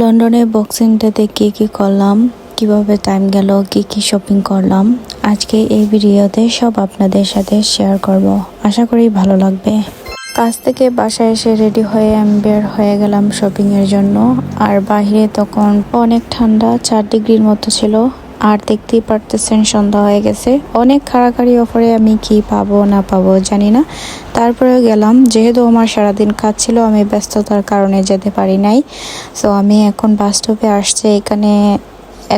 লন্ডনে বক্সিং ডেতে কী কী করলাম, কীভাবে টাইম গেল, কি কি শপিং করলাম, আজকে এই ভিডিওতে সব আপনাদের সাথে শেয়ার করব। আশা করি ভালো লাগবে। কাজ থেকে বাসায় এসে রেডি হয়ে আমি বের হয়ে গেলাম শপিংয়ের জন্য। আর বাহিরে তখন অনেক ঠান্ডা, চার ডিগ্রির মতো ছিল। আর দেখতেই পারতেছেন, সন্ধ্যা হয়ে গেছে। অনেক খাড়াখাড়ি অফারে আমি কি পাবো, না পাবো জানি না। তারপরেও গেলাম, যেহেতু আমার সারাদিন কাজ ছিল আমি ব্যস্ততার কারণে যেতে পারি নাই। সো আমি এখন বাস স্টপে আসছে, এখানে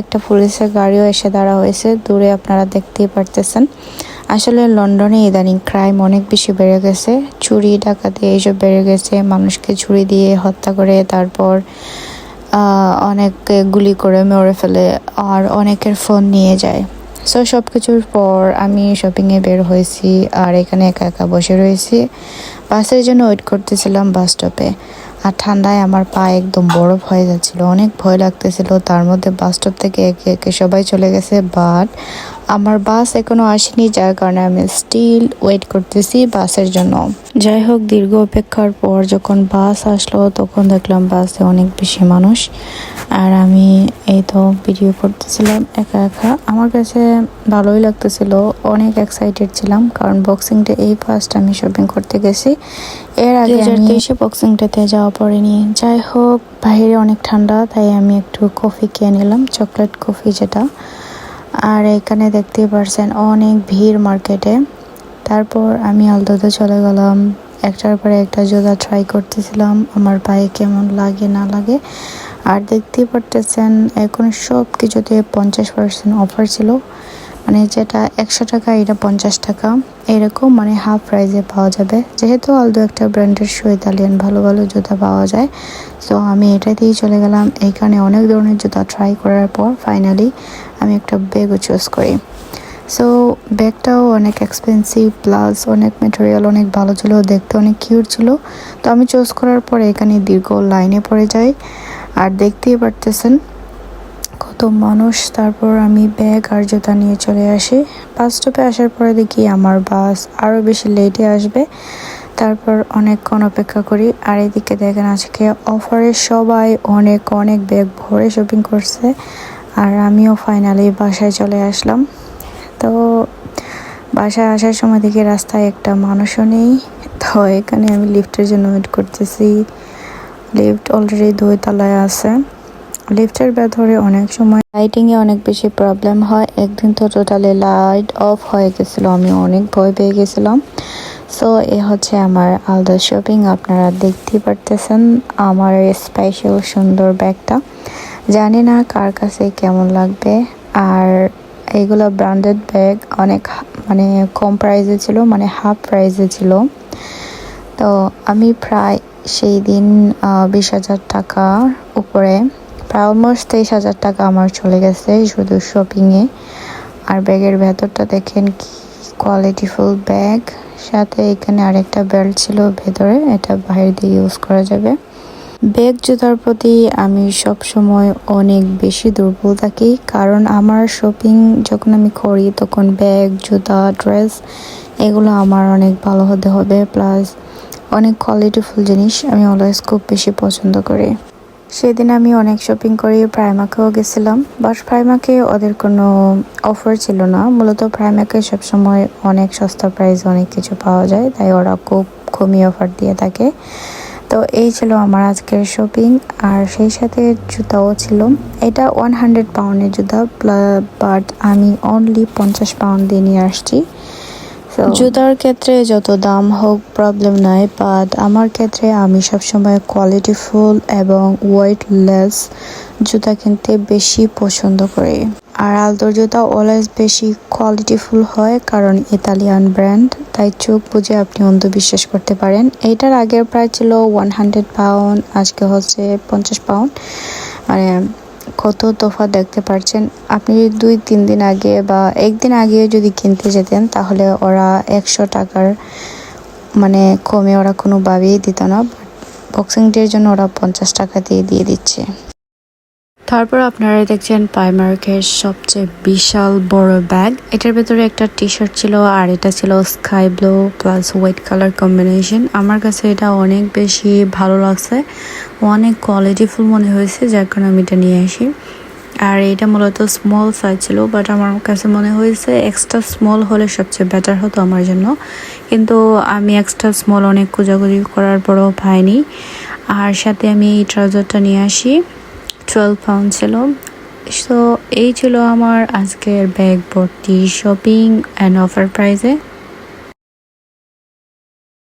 একটা পুলিশের গাড়িও এসে দাঁড়া হয়েছে, দূরে আপনারা দেখতেই পারতেছেন। আসলে লন্ডনে ইদানিং ক্রাইম অনেক বেশি বেড়ে গেছে, চুরি, ডাকাতি, এইসব বেড়ে গেছে, মানুষকে ছুরি দিয়ে হত্যা করে, তারপর আহ, অনেকে গুলি করে মেরে ফেলে আর অনেকের ফোন নিয়ে যায়। সো সব কিছুর পর আমি শপিংয়ে বের হয়েছি আর এখানে একা একা বসে রয়েছি। বাসের জন্য ওয়েট করতেছিলাম বাস স্টপে আর ঠান্ডায় আমার পা একদম বরফ হয়ে যাচ্ছিল। অনেক ভয় লাগতেছিল। তার মধ্যে বাস স্টপ থেকে একে একে সবাই চলে গেছে। বাট আমার বাস এখনও আসেনি, যার কারণে আমি স্টিল ওয়েট করতেছি বাসের জন্য। যাই হোক, দীর্ঘ অপেক্ষার পর যখন বাস আসলো, তখন দেখলাম বাসে অনেক বেশি মানুষ। আর আমি এই তো ভিডিও করতেছিলাম একা একা। আমার কাছে ভালোই লাগতেছিল। অনেক এক্সাইটেড ছিলাম। কারণ বক্সিং ডে এই ফার্স্ট আমি শপিং করতে গেছি। এর আগে আমি তেইশে বক্সিং ডেতে যাওয়া পড়েনি। যাই হোক বাইরে অনেক ঠান্ডা তাই আমি একটু কফি খেয়ে নিলাম চকলেট কফি যেটা। আর এখানে দেখতেই পারছেন অনেক ভিড় মার্কেটে তারপর আমি আলদাতে চলে গেলাম। একটার পরে একটা জুতা ট্রাই করতেছিলাম। আমার পায়ে কেমন লাগে না লাগে। আর দেখতেই পারতেছেন এখন সব কিছুতে পঞ্চাশ পার্সেন্ট অফার ছিল। মানে যেটা একশো টাকা, এটা পঞ্চাশ টাকা। এরকম মানে হাফ প্রাইসে পাওয়া যাবে। যেহেতু আলদো একটা ব্র্যান্ডের শু ইতালিয়ান ভালো ভালো জুতা পাওয়া যায়। সো আমি এটা দিয়েই চলে গেলাম। এইখানে অনেক ধরনের জুতা ট্রাই করার পর ফাইনালি আমি একটা ব্যাগও চুজ করি। সো ব্যাগটাও অনেক এক্সপেন্সিভ প্লাস অনেক মেটেরিয়াল অনেক ভালো ছিল, দেখতে অনেক কিউট ছিল। তো আমি চুজ করার পরে এখানে দীর্ঘ লাইনে পড়ে যাই। আর দেখতেই পারতেছেন কত মানুষ, তারপর আমি ব্যাগ আর জুতা নিয়ে চলে আসি। বাস স্টপে আসার পরে দেখি আমার বাস আরও বেশি লেটে আসবে। তারপর অনেকক্ষণ অপেক্ষা করি। আর এদিকে দেখেন আজকে অফারে সবাই অনেক অনেক ব্যাগ ভরে শপিং করছে। আর আমিও ফাইনালি বাসায় চলে আসলাম। তো বাসায় আসার সময় দেখি রাস্তায় একটা মানুষও নেই। তো এখানে আমি লিফটের জন্য ওয়েট করতেছি। লিফট অলরেডি দুই তলায় আছে। লিফটের ভেতরে অনেক সময় লাইটিং এ অনেক বেশি প্রবলেম হয়। একদিন তো টোটালি লাইট অফ হয়ে গেছিল। আমি অনেক ভয় পেয়ে গেছিলাম। সো এ হচ্ছে আমার আলাদা শপিং আপনারা দেখতেই পারতেছেন আমার স্পেশাল সুন্দর ব্যাগটা। জানি না কার কাছে কেমন লাগবে। আর এইগুলো ব্র্যান্ডেড ব্যাগ অনেক মানে কম প্রাইসে ছিল মানে হাফ প্রাইসে ছিল। তো আমি প্রায় সেই দিন বিশ হাজার টাকার উপরে প্রায় অলমোস্ট তেইশ হাজার টাকা আমার চলে গেছে শুধু শপিংয়ে আর ব্যাগের ভেতরটা দেখেন কি কোয়ালিটিফুল ব্যাগ সাথে এখানে আরেকটা বেল্ট ছিল ভেতরে, এটা বাইরে দিয়ে ইউজ করা যাবে। ব্যাগ জুতার প্রতি আমি সব সময় অনেক বেশি দুর্বল থাকি, কারণ আমার শপিং যখন আমি করি তখন ব্যাগ জুতা ড্রেস এগুলো আমার অনেক ভালো হতে হবে। প্লাস অনেক কোয়ালিটিফুল জিনিস আমি অলওয়েজ খুব বেশি পছন্দ করি। সেদিন আমি অনেক শপিং করি প্রাইমাকেও গেছিলাম। বাট প্রাইমাকে ওদের কোনো অফার ছিল না। মূলত প্রাইমাকে সবসময় অনেক সস্তা প্রাইস অনেক কিছু পাওয়া যায়। তাই ওরা খুব কমই অফার দিয়ে থাকে। তো এই ছিল আমার আজকের শপিং আর সেই সাথে জুতাও ছিল। এটা ওয়ান হান্ড্রেড পাউন্ডের জুতা বাট আমি অনলি পঞ্চাশ পাউন্ড দিয়ে নিয়ে আসছি। জুতার ক্ষেত্রে যত দাম হোক প্রবলেম নাই বাট আমার ক্ষেত্রে আমি সবসময় কোয়ালিটিফুল এবং ওয়েটলেস জুতা কিনতে বেশি পছন্দ করি। আর আলতোর জুতা অলওয়েজ বেশি কোয়ালিটিফুল হয়, কারণ ইতালিয়ান ব্র্যান্ড তাই চোখ বুঝে আপনি অন্ধবিশ্বাস করতে পারেন। এইটার আগের প্রায় ছিল ওয়ান হান্ড্রেড পাউন্ড আজকে হচ্ছে পঞ্চাশ পাউন্ড মানে কত তোফা দেখতে পারছেন? আপনি দুই, তিন দিন আগে বা একদিন আগে যদি কিনতে যেতেন, তাহলে ওরা একশো টাকার মানে কমে ওরা কোনোভাবেই দিত না বক্সিং ডের জন্য ওরা পঞ্চাশ টাকা দিয়ে দিয়ে দিচ্ছে। তারপর আপনারা দেখছেন পাইমার্কের সবচেয়ে বিশাল বড় ব্যাগ এটার ভেতরে একটা টি শার্ট ছিল আর এটা ছিল sky blue plus white colour combination আমার কাছে এটা অনেক বেশি ভালো লাগছে, অনেক কোয়ালিটিফুল মনে হয়েছে, যার কারণে আমি এটা নিয়ে আসি। আর এটা মূলত স্মল সাইজ ছিল বাট আমার কাছে মনে হয়েছে এক্সট্রা স্মল হলে সবচেয়ে বেটার হতো আমার জন্য। কিন্তু আমি এক্সট্রা স্মল অনেক খোঁজাখুঁজি করার পরেও পাইনি। আর সাথে আমি এই ট্রাউজারটা নিয়ে আসি। টুয়েলভ পাউন্ড ছিল। সো এই ছিল আমার আজকের ব্যাগ ভর্তি শপিং অ্যান্ড অফার প্রাইজে